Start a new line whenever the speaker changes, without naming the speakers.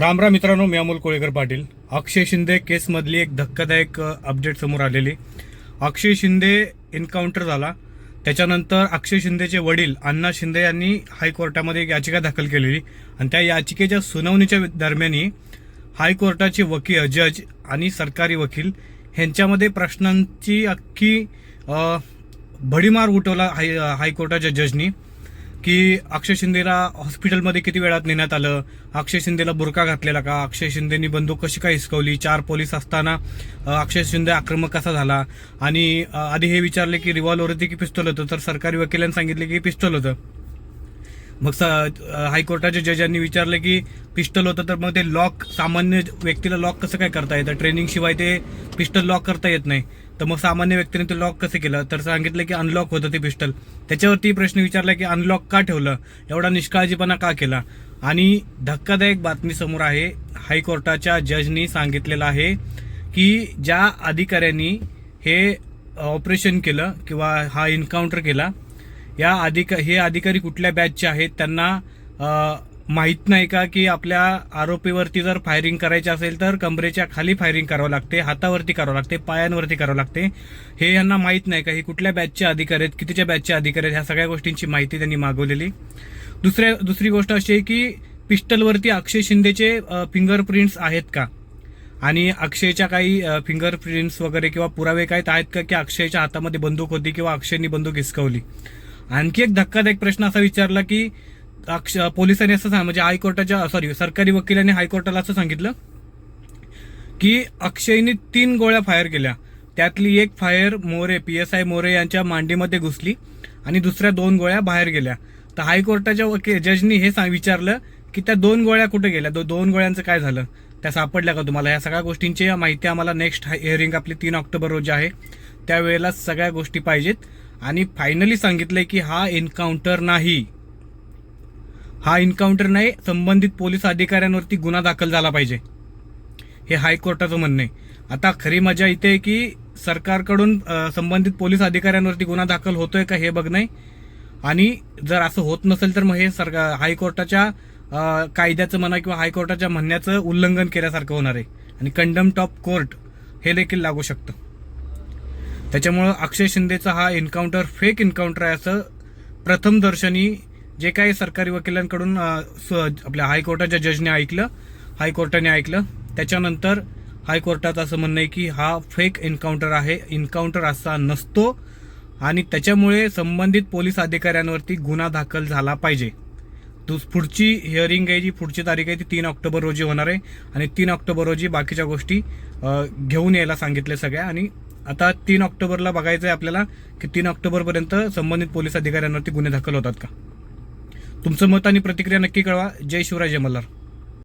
राम राम मित्रांनो मी अमोल कोळेकर पाटील. अक्षय शिंदे केसमधली एक धक्कादायक अपडेट समोर आलेली. अक्षय शिंदे एन्काउंटर झाला. त्याच्यानंतर अक्षय शिंदेचे वडील अण्णा शिंदे यांनी हायकोर्टामध्ये एक याचिका दाखल केलेली. आणि त्या याचिकेच्या सुनावणीच्या दरम्यानही हायकोर्टाचे वकील जज आणि सरकारी वकील ह्यांच्यामध्ये प्रश्नांची अख्खी भडीमार उठवला हाय हायकोर्टाच्या जजनी. की अक्षय शिंदेला हॉस्पिटलमध्ये किती वेळात नेण्यात आलं? अक्षय शिंदेला बुरका घातलेला का? अक्षय शिंदेनी बंदूक कशी काय हिसकवली? चार पोलीस असताना अक्षय शिंदे आक्रमक कसा झाला? आणि आधी हे विचारले की रिव्हॉल्वर होती की पिस्तोल होतं? तर सरकारी वकिलांनी सांगितले की पिस्तोल होतं. मग स- हायकोर्टाच्या जजांनी विचारलं की पिस्टल होतं तर मग ते लॉक सामान्य व्यक्तीला लॉक कसं काय करता येतं? ट्रेनिंग शिवाय ते पिस्टल लॉक करता येत नाही. तर मग सामान्य व्यक्तीने ते लॉक कसं केलं? तर सांगितलं की अनलॉक होतं ते पिस्टल. त्याच्यावरती प्रश्न विचारला की अनलॉक का ठेवलं? एवढा निष्काळजीपणा का केला? आणि धक्कादायक बातमी समोर आहे हायकोर्टाच्या जजनी सांगितलेलं आहे की ज्या अधिकाऱ्यांनी हे ऑपरेशन केलं किंवा हा एन्काउंटर केला या अधिक हे अधिकारी कुठल्या बॅचचे आहेत त्यांना माहीत नाही का की आपल्या आरोपीवरती जर फायरिंग करायची असेल तर कमरेच्या खाली फायरिंग करावं लागते हातावरती करावं लागते पायांवरती करावं लागते. हे यांना माहीत नाही का? हे कुठल्या बॅचचे अधिकारी आहेत कितीच्या बॅचचे अधिकारी आहेत ह्या सगळ्या गोष्टींची माहिती त्यांनी मागवलेली. दुसऱ्या दुसरी गोष्ट अशी आहे की पिस्टलवरती अक्षय शिंदेचे फिंगरप्रिंट्स आहेत का? आणि अक्षयच्या काही फिंगरप्रिंट्स वगैरे किंवा पुरावे काय आहेत का की अक्षयच्या हातामध्ये बंदूक होती किंवा अक्षयनी बंदूक हिसकवली? आणखी एक धक्कादायक प्रश्न असा विचारला की अक्ष पोलिसांनी असं सांग म्हणजे हायकोर्टाच्या सॉरी सरकारी वकिलांनी हायकोर्टाला असं सांगितलं की अक्षयने तीन गोळ्या फायर केल्या. त्यातली एक fire More P S I More यांच्या मांडीमध्ये घुसली आणि दुसऱ्या दोन गोळ्या बाहेर गेल्या. तर हायकोर्टाच्या वकील जजनी हे सांग विचारलं की त्या दोन गोळ्या कुठे गेल्या? दो- दोन गोळ्यांचं काय झालं? त्या सापडल्या का तुम्हाला? या सगळ्या गोष्टींची माहिती आम्हाला नेक्स्ट हिअरिंग आपली तीन ऑक्टोबर रोजी आहे. त्यावेळेला सगळ्या गोष्टी पाहिजेत. आणि फायनली सांगितलंय की हा एन्काउंटर नाही. हा एन्काउंटर नाही संबंधित पोलीस अधिकाऱ्यांवरती गुन्हा दाखल झाला पाहिजे. हे हायकोर्टाचं म्हणणं आहे. आता खरी मजा इथे आहे की सरकारकडून संबंधित पोलीस अधिकाऱ्यांवरती गुन्हा दाखल होतोय का हे बघ नाही आणि जर असं होत नसेल तर मग हे सरकार हायकोर्टाच्या कायद्याचं म्हणा किंवा हायकोर्टाच्या म्हणण्याचं उल्लंघन केल्यासारखं होणार आहे. आणि कंडम टॉप कोर्ट हे देखील लागू शकतं. त्याच्यामुळं अक्षय शिंदेचा हा एन्काउंटर फेक एन्काउंटर आहे असं प्रथम दर्शनी जे काही सरकारी वकिलांकडून स- आपल्या हायकोर्टाच्या जजने ऐकलं हायकोर्टाने ऐकलं त्याच्यानंतर हायकोर्टात असं म्हणणं आहे की हा फेक एन्काउंटर आहे एन्काउंटर असा नसतो आणि त्याच्यामुळे संबंधित पोलीस अधिकाऱ्यांवरती गुन्हा दाखल झाला पाहिजे. दुस पुढची हिअरिंग आहे जी पुढची तारीख आहे ती तीन ऑक्टोबर रोजी होणार आहे आणि तीन ऑक्टोबर रोजी बाकीच्या गोष्टी घेऊन यायला सांगितले सगळ्या आणि आता तीन ऑक्टोबरला बघायचं आहे आपल्याला की तीन ऑक्टोबरपर्यंत संबंधित पोलीस अधिकाऱ्यांवरती गुन्हे दाखल होतात का? तुमचं मत आणि प्रतिक्रिया नक्की कळवा. जय शिवराय जय मल्हार.